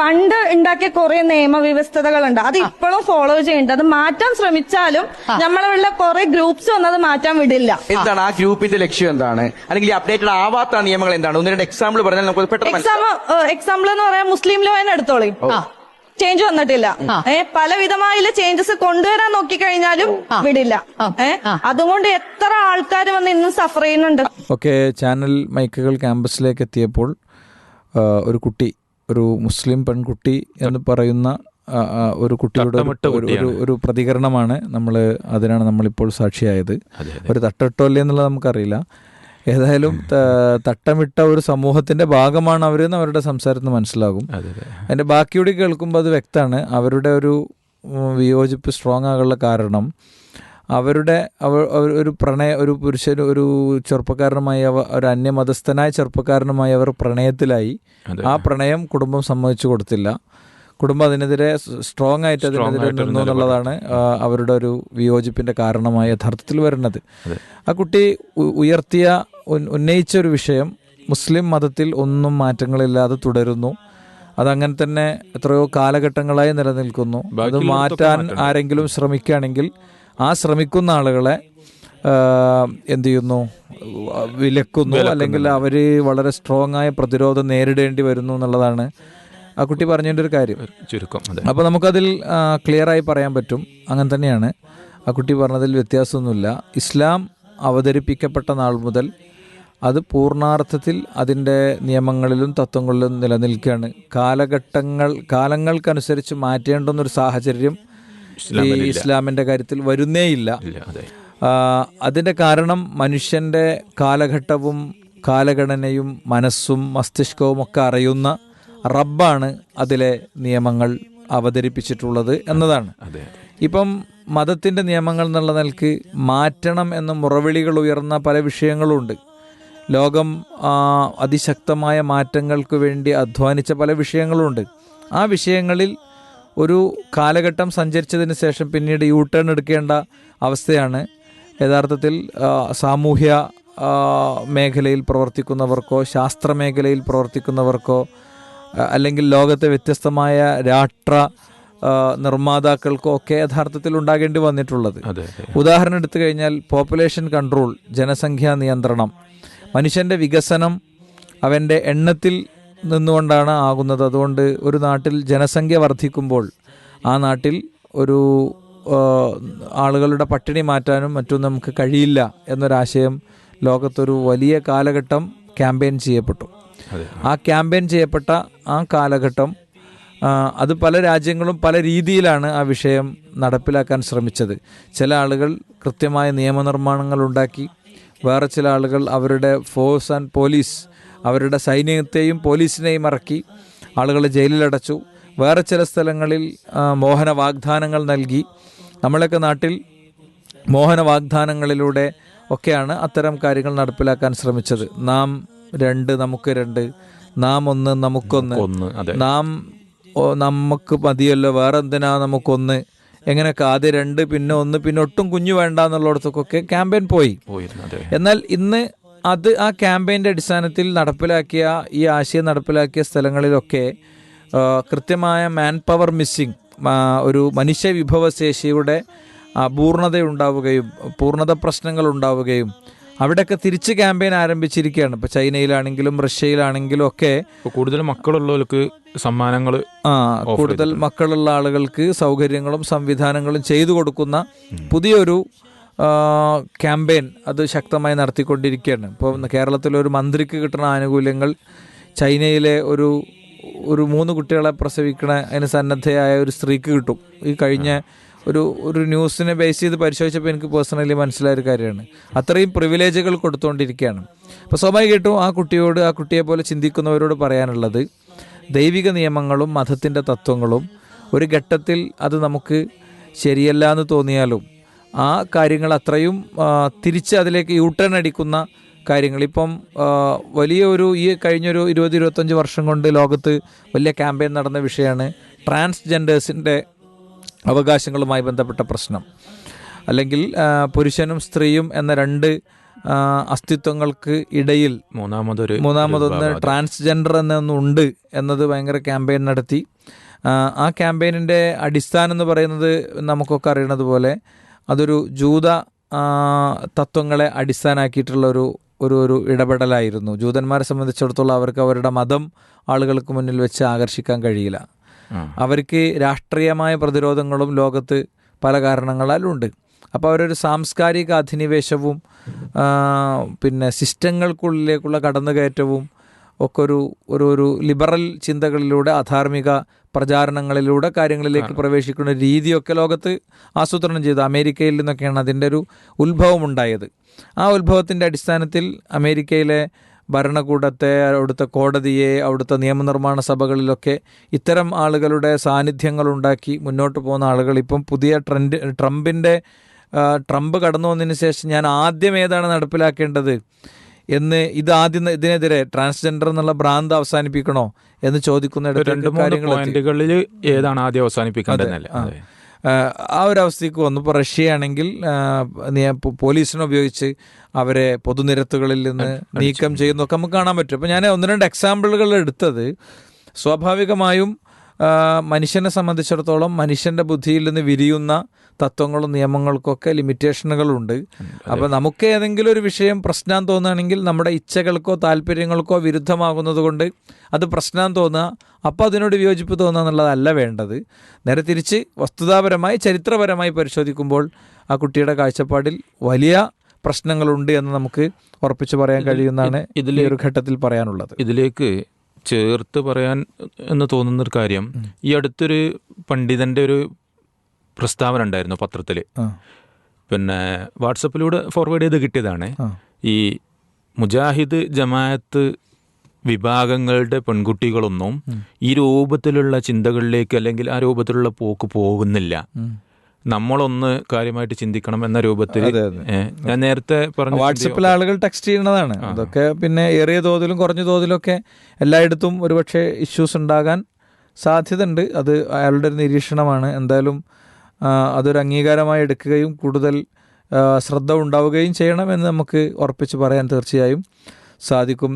പണ്ട് ഉണ്ടാക്കിയ കുറെ നിയമവ്യവസ്ഥതകളുണ്ട് അത് ഇപ്പോഴും ഫോളോ ചെയ്യുന്നുണ്ട്. അത് മാറ്റാൻ ശ്രമിച്ചാലും നമ്മളുള്ള കുറെ ഗ്രൂപ്പ്സ് ഒന്നും അത് മാറ്റാൻ വിടില്ല. എന്താണ് ആ ഗ്രൂപ്പിന്റെ ലക്ഷ്യം എന്താണ്? അല്ലെങ്കിൽ അപ്ഡേറ്റഡ് ആവാത്ത നിയമങ്ങൾ എന്താണ്? ഒന്ന് രണ്ട് എക്സാമ്പിൾ പറഞ്ഞാൽ നമുക്ക് പെട്ടെന്ന്. എക്സാം എക്സാമ്പിൾ എന്ന് പറയാൻ മുസ്ലിം ലോ തന്നെ എടുത്തോളി. ചേഞ്ച് വന്നിട്ടില്ല. ഏ പലവിധമായുള്ള ചേഞ്ചസ് കൊണ്ടുവരാൻ നോക്കിക്കഴിഞ്ഞാലും വിടില്ല. ഏ അതുകൊണ്ട് എത്ര ആൾക്കാർ വന്ന് ഇന്നും സഫർ ചെയ്യുന്നുണ്ട്? ഓക്കെ ചാനൽ മൈക്കുകൾ ക്യാമ്പസിലേക്ക് എത്തിയപ്പോൾ ഒരു കുട്ടി ഒരു മുസ്ലിം പെൺകുട്ടി എന്ന് പറയുന്ന ഒരു കുട്ടിയുടെ ഒരു- ഒരു- പ്രതികരണമാണ് നമ്മൾ അതിനാണ് നമ്മളിപ്പോൾ സാക്ഷിയായത്. ഒരു തട്ടിട്ടോ അല്ലേ എന്നുള്ളത് നമുക്കറിയില്ല. ഏതായാലും തട്ടമിട്ട ഒരു സമൂഹത്തിന്റെ ഭാഗമാണ് അവർ അവരെന്ന് അവരുടെ സംസാരത്തിന് മനസ്സിലാകും. അതെ അതെ. അതിന്റെ ബാക്കിയോട് കേൾക്കുമ്പോൾ അത് വ്യക്തമാണ്. അവരുടെ ഒരു വിയോജിപ്പ് സ്ട്രോങ് ആകാനുള്ള കാരണം അവരുടെ അവർ ഒരു പ്രണയ ഒരു പുരുഷൻ ഒരു ചെറുപ്പക്കാരനുമായി അവ ഒരു അന്യമതസ്ഥനായ ചെറുപ്പക്കാരനുമായി അവർ പ്രണയത്തിലായി. ആ പ്രണയം കുടുംബം സമ്മതിച്ചു കൊടുത്തില്ല. കുടുംബം അതിനെതിരെ സ്ട്രോങ് ആയിട്ട് അതിനെതിരെ നിന്നു എന്നുള്ളതാണ് അവരുടെ ഒരു വിയോജിപ്പിന്റെ കാരണമായി യഥാർത്ഥത്തിൽ വരുന്നത്. ആ കുട്ടി ഉയർത്തിയ ഉന്നയിച്ച ഒരു വിഷയം മുസ്ലിം മതത്തിൽ ഒന്നും മാറ്റങ്ങളില്ലാതെ തുടരുന്നു. അതങ്ങനെ തന്നെ എത്രയോ കാലഘട്ടങ്ങളായി നിലനിൽക്കുന്നു. അത് മാറ്റാൻ ആരെങ്കിലും ശ്രമിക്കുകയാണെങ്കിൽ ആ ശ്രമിക്കുന്ന ആളുകളെ എന്ത് ചെയ്യുന്നു? വിലക്കുന്നു. അല്ലെങ്കിൽ അവർ വളരെ സ്ട്രോങ് ആയ പ്രതിരോധം നേരിടേണ്ടി വരുന്നു എന്നുള്ളതാണ് ആ കുട്ടി പറഞ്ഞതിന്റെ ഒരു കാര്യം. ചുരുക്കം അപ്പോൾ നമുക്കതിൽ ക്ലിയർ ആയി പറയാൻ പറ്റും. അങ്ങനെ തന്നെയാണ്. ആ കുട്ടി പറഞ്ഞതിൽ വ്യത്യാസമൊന്നുമില്ല. ഇസ്ലാം അവതരിപ്പിക്കപ്പെട്ട നാൾ മുതൽ അത് പൂർണാർത്ഥത്തിൽ അതിന്റെ നിയമങ്ങളിലും തത്വങ്ങളിലും നിലനിൽക്കുകയാണ്. കാലഘട്ടങ്ങൾ കാലങ്ങൾക്കനുസരിച്ച് മാറ്റേണ്ടുന്നൊരു സാഹചര്യം ഈ ഇസ്ലാമിന്റെ കാര്യത്തിൽ വരുന്നേയില്ല അതിന്റെ കാരണം മനുഷ്യന്റെ കാലഘട്ടവും കാലഘടനയും മനസ്സും മസ്തിഷ്കവും ഒക്കെ അറിയുന്ന റബ്ബാണ് അതിലെ നിയമങ്ങൾ അവതരിപ്പിച്ചിട്ടുള്ളത് എന്നതാണ്. ഇപ്പം മതത്തിന്റെ നിയമങ്ങൾ എന്നുള്ള നിലയ്ക്ക് മാറ്റണം എന്ന മുറവിളികൾ ഉയർന്ന പല വിഷയങ്ങളുമുണ്ട് ലോകം അതിശക്തമായ മാറ്റങ്ങൾക്ക് വേണ്ടി അധ്വാനിച്ച പല വിഷയങ്ങളുമുണ്ട് ആ വിഷയങ്ങളിൽ ഒരു കാലഘട്ടം സഞ്ചരിച്ചതിന് ശേഷം പിന്നീട് യൂ ടേൺ എടുക്കേണ്ട അവസ്ഥയാണ്. യഥാർത്ഥത്തിൽ സാമൂഹ്യ മേഖലയിൽ പ്രവർത്തിക്കുന്നവർക്കോ ശാസ്ത്ര മേഖലയിൽ പ്രവർത്തിക്കുന്നവർക്കോ അല്ലെങ്കിൽ ലോകത്തെ വ്യത്യസ്തമായ രാഷ്ട്ര നിർമ്മാതാക്കൾക്കോ ഒക്കെ യഥാർത്ഥത്തിൽ ഉണ്ടാകേണ്ടി വന്നിട്ടുള്ളത്. ഉദാഹരണം എടുത്തു കഴിഞ്ഞാൽ പോപ്പുലേഷൻ കൺട്രോൾ ജനസംഖ്യാ നിയന്ത്രണം. മനുഷ്യന്റെ വികസനം അവന്റെ എണ്ണത്തിൽ നിന്നുകൊണ്ടാണ് ആകുന്നത്. അതുകൊണ്ട് ഒരു നാട്ടിൽ ജനസംഖ്യ വർദ്ധിക്കുമ്പോൾ ആ നാട്ടിൽ ഒരു ആളുകളുടെ പട്ടിണി മാറ്റാനും മറ്റും നമുക്ക് കഴിയില്ല എന്നൊരാശയം ലോകത്തൊരു വലിയ കാലഘട്ടം ക്യാമ്പയിൻ ചെയ്യപ്പെട്ടു. ആ ക്യാമ്പയിൻ ചെയ്യപ്പെട്ട ആ കാലഘട്ടം അത് പല രാജ്യങ്ങളും പല രീതിയിലാണ് ആ വിഷയം നടപ്പിലാക്കാൻ ശ്രമിച്ചത്. ചില ആളുകൾ കൃത്യമായ നിയമനിർമ്മാണങ്ങൾ ഉണ്ടാക്കി വേറെ ചില ആളുകൾ അവരുടെ ഫോഴ്സ് ആൻഡ് പോലീസ് അവരുടെ സൈന്യത്തെയും പോലീസിനെയും ഇറക്കി ആളുകളെ ജയിലിലടച്ചു. വേറെ ചില സ്ഥലങ്ങളിൽ മോഹന വാഗ്ദാനങ്ങൾ നൽകി. നമ്മളൊക്കെ നാട്ടിൽ മോഹന വാഗ്ദാനങ്ങളിലൂടെ ഒക്കെയാണ് അത്തരം കാര്യങ്ങൾ നടപ്പിലാക്കാൻ ശ്രമിച്ചത്. നാം രണ്ട് നമുക്ക് രണ്ട്. നാം ഒന്ന് നമുക്കൊന്ന്. നാം നമുക്ക് മതിയല്ലോ. വേറെ എന്തിനാ നമുക്കൊന്ന്? എങ്ങനെയൊക്കെ ആദ്യം രണ്ട് പിന്നെ ഒന്ന് പിന്നെ ഒട്ടും കുഞ്ഞു വേണ്ട എന്നുള്ളടത്തൊക്കെ ക്യാമ്പയിൻ പോയി. എന്നാൽ ഇന്ന് അത് ആ ക്യാമ്പയിന്റെ അടിസ്ഥാനത്തിൽ നടപ്പിലാക്കിയ ഈ ആശയം നടപ്പിലാക്കിയ സ്ഥലങ്ങളിലൊക്കെ കൃത്യമായ മാൻ പവർ മിസ്സിങ് ഒരു മനുഷ്യ വിഭവശേഷിയുടെ അപൂർണത ഉണ്ടാവുകയും പൂർണത പ്രശ്നങ്ങൾ ഉണ്ടാവുകയും അവിടെയൊക്കെ തിരിച്ച് ക്യാമ്പയിൻ ആരംഭിച്ചിരിക്കുകയാണ്. ഇപ്പോൾ ചൈനയിലാണെങ്കിലും റഷ്യയിലാണെങ്കിലും ഒക്കെ കൂടുതൽ മക്കളുള്ളവർക്ക് സമ്മാനങ്ങൾ ആ കൂടുതൽ മക്കളുള്ള ആളുകൾക്ക് സൗകര്യങ്ങളും സംവിധാനങ്ങളും ചെയ്തു കൊടുക്കുന്ന പുതിയൊരു ക്യാമ്പയിൻ അത് ശക്തമായി നടത്തിക്കൊണ്ടിരിക്കുകയാണ്. ഇപ്പോൾ കേരളത്തിലെ ഒരു മന്ത്രിക്ക് കിട്ടുന്ന ആനുകൂല്യങ്ങൾ ചൈനയിലെ ഒരു ഒരു മൂന്ന് കുട്ടികളെ പ്രസവിക്കണ അതിന് സന്നദ്ധയായ ഒരു സ്ത്രീക്ക് കിട്ടും. ഈ കഴിഞ്ഞ ഒരു ഒരു ന്യൂസിനെ ബേസ് ചെയ്ത് പരിശോധിച്ചപ്പോൾ എനിക്ക് പേഴ്സണലി മനസ്സിലായ ഒരു കാര്യമാണ്. അത്രയും പ്രിവിലേജുകൾ കൊടുത്തുകൊണ്ടിരിക്കുകയാണ്. അപ്പോൾ സ്വാഭാവികമായിട്ടും ആ കുട്ടിയോട് ആ കുട്ടിയെ പോലെ ചിന്തിക്കുന്നവരോട് പറയാനുള്ളത് ദൈവിക നിയമങ്ങളും മതത്തിന്റെ തത്വങ്ങളും ഒരു ഘട്ടത്തിൽ അത് നമുക്ക് ശരിയല്ല എന്ന് തോന്നിയാലും ആ കാര്യങ്ങൾ അത്രയും തിരിച്ച് അതിലേക്ക് യൂട്ടേൺ അടിക്കുന്ന കാര്യങ്ങൾ. ഇപ്പം വലിയ ഒരു ഈ കഴിഞ്ഞൊരു ഇരുപത് ഇരുപത്തഞ്ച് വർഷം കൊണ്ട് ലോകത്ത് വലിയ ക്യാമ്പയിൻ നടന്ന വിഷയമാണ് ട്രാൻസ്ജെൻഡേഴ്സിന്റെ അവകാശങ്ങളുമായി ബന്ധപ്പെട്ട പ്രശ്നം. അല്ലെങ്കിൽ പുരുഷനും സ്ത്രീയും എന്ന രണ്ട് അസ്തിത്വങ്ങൾക്ക് ഇടയിൽ മൂന്നാമതൊരു മൂന്നാമതൊന്ന്. ട്രാൻസ്ജെൻഡർ എന്നൊന്നുണ്ട് എന്നത് ഭയങ്കര ക്യാമ്പയിൻ നടത്തി. ആ, ആ ക്യാമ്പയിനിന്റെ അടിസ്ഥാനം എന്ന് പറയുന്നത് നമുക്കൊക്കെ അറിയണത് പോലെ അതൊരു ജൂത തത്വങ്ങളെ അടിസ്ഥാനാക്കിയിട്ടുള്ള ഒരു ഒരു ഒരു ഇടപെടലായിരുന്നു. ജൂതന്മാരെ സംബന്ധിച്ചിടത്തോളം അവർക്ക് അവരുടെ മതം ആളുകൾക്ക് മുന്നിൽ വെച്ച് ആകർഷിക്കാൻ കഴിയില്ല. അവർക്ക് രാഷ്ട്രീയമായ പ്രതിരോധങ്ങളും ലോകത്ത് പല കാരണങ്ങളാലും ഉണ്ട് അപ്പോൾ അവരൊരു സാംസ്കാരിക അധിനിവേശവും പിന്നെ സിസ്റ്റങ്ങൾക്കുള്ളിലേക്കുള്ള കടന്നുകയറ്റവും ഒക്കെ ഒരു ഒരു ഒരു ലിബറൽ ചിന്തകളിലൂടെ അധാർമിക പ്രചാരണങ്ങളിലൂടെ കാര്യങ്ങളിലേക്ക് പ്രവേശിക്കുന്ന രീതിയൊക്കെ ലോകത്ത് ആസൂത്രണം ചെയ്തു അമേരിക്കയിൽ നിന്നൊക്കെയാണ് അതിന്റെ ഒരു ഉത്ഭവം ഉണ്ടായത്. ആ ഉത്ഭവത്തിന്റെ അടിസ്ഥാനത്തിൽ അമേരിക്കയിലെ ഭരണകൂടത്തെ അവിടുത്തെ കോടതിയെ അവിടുത്തെ നിയമനിർമ്മാണ സഭകളിലൊക്കെ ഇത്തരം ആളുകളുടെ സാന്നിധ്യങ്ങൾ ഉണ്ടാക്കി മുന്നോട്ട് പോകുന്ന ആളുകൾ ഇപ്പം പുതിയ ട്രെൻഡ് ട്രംപിന്റെ ട്രംപ് കടന്നു വന്നതിന് ശേഷം ഞാൻ ആദ്യം ഏതാണ് നടപ്പിലാക്കേണ്ടത്? എന്ന് ഇത് ആദ്യം ഇതിനെതിരെ ട്രാൻസ്ജെൻഡർ എന്നുള്ള ഭ്രാന്ത് അവസാനിപ്പിക്കണോ എന്ന് ചോദിക്കുന്ന രണ്ട് പോയിന്റുകളിൽ ഏതാണ് ആദ്യം അവസാനിപ്പിക്കേണ്ടത്. ആ. ഒരു അവസ്ഥയ്ക്ക് വന്നു. ഇപ്പോൾ റഷ്യയാണെങ്കിൽ പോലീസിനെ ഉപയോഗിച്ച് അവരെ പൊതുനിരത്തുകളിൽ നിന്ന് നീക്കം ചെയ്യുന്നൊക്കെ നമുക്ക് കാണാൻ പറ്റും. അപ്പോൾ ഞാൻ ഒന്ന് രണ്ട് എക്സാമ്പിളുകൾ എടുത്തത്. സ്വാഭാവികമായും മനുഷ്യനെ സംബന്ധിച്ചിടത്തോളം മനുഷ്യന്റെ ബുദ്ധിയിൽ നിന്ന് വിരിയുന്ന തത്വങ്ങളും നിയമങ്ങൾക്കൊക്കെ ലിമിറ്റേഷനുകളുണ്ട്. അപ്പോൾ നമുക്ക് ഏതെങ്കിലും ഒരു വിഷയം പ്രശ്നം തോന്നുകയാണെങ്കിൽ നമ്മുടെ ഇച്ഛകൾക്കോ താല്പര്യങ്ങൾക്കോ വിരുദ്ധമാകുന്നത് കൊണ്ട് അത് പ്രശ്നം തോന്നുക അപ്പോൾ അതിനോട് വിയോജിപ്പ് തോന്നുക എന്നുള്ളതല്ല വേണ്ടത്. നേരെ തിരിച്ച് വസ്തുതാപരമായി ചരിത്രപരമായി പരിശോധിക്കുമ്പോൾ ആ കുട്ടിയുടെ കാഴ്ചപ്പാടിൽ വലിയ പ്രശ്നങ്ങളുണ്ട് എന്ന് നമുക്ക് ഉറപ്പിച്ചു പറയാൻ കഴിയുന്നതാണ് ഇതിലെ ഒരു ഘട്ടത്തിൽ പറയാനുള്ളത്. ഇതിലേക്ക് ചേർത്ത് പറയാൻ എന്ന് തോന്നുന്നൊരു കാര്യം ഈ അടുത്തൊരു പണ്ഡിതന്റെ ഒരു പ്രസ്താവന ഉണ്ടായിരുന്നു പത്രത്തിൽ പിന്നെ വാട്സപ്പിലൂടെ ഫോർവേഡ് ചെയ്ത് കിട്ടിയതാണ്. ഈ മുജാഹിദ് ജമാഅത്ത് വിഭാഗങ്ങളുടെ പെൺകുട്ടികളൊന്നും ഈ രൂപത്തിലുള്ള ചിന്തകളിലേക്ക് അല്ലെങ്കിൽ ആ രൂപത്തിലുള്ള പോക്ക് പോകുന്നില്ല. നമ്മളൊന്ന് കാര്യമായിട്ട് ചിന്തിക്കണം എന്ന രൂപത്തിൽ ഞാൻ നേരത്തെ പറഞ്ഞു വാട്സപ്പിൽ ആളുകൾ ടെക്സ്റ്റ് ചെയ്യുന്നതാണ്. അതൊക്കെ പിന്നെ ഏറിയ തോതിലും കുറഞ്ഞ തോതിലൊക്കെ എല്ലായിടത്തും ഒരുപക്ഷെ ഇഷ്യൂസ് ഉണ്ടാകാൻ സാധ്യതയുണ്ട്. അത് അയാളുടെ ഒരു നിരീക്ഷണമാണ്. എന്തായാലും അതൊരു അംഗീകാരമായി എടുക്കുകയും കൂടുതൽ ശ്രദ്ധ ഉണ്ടാവുകയും ചെയ്യണം എന്ന് നമുക്ക് ഉറപ്പിച്ച് പറയാൻ തീർച്ചയായും സാധിക്കും.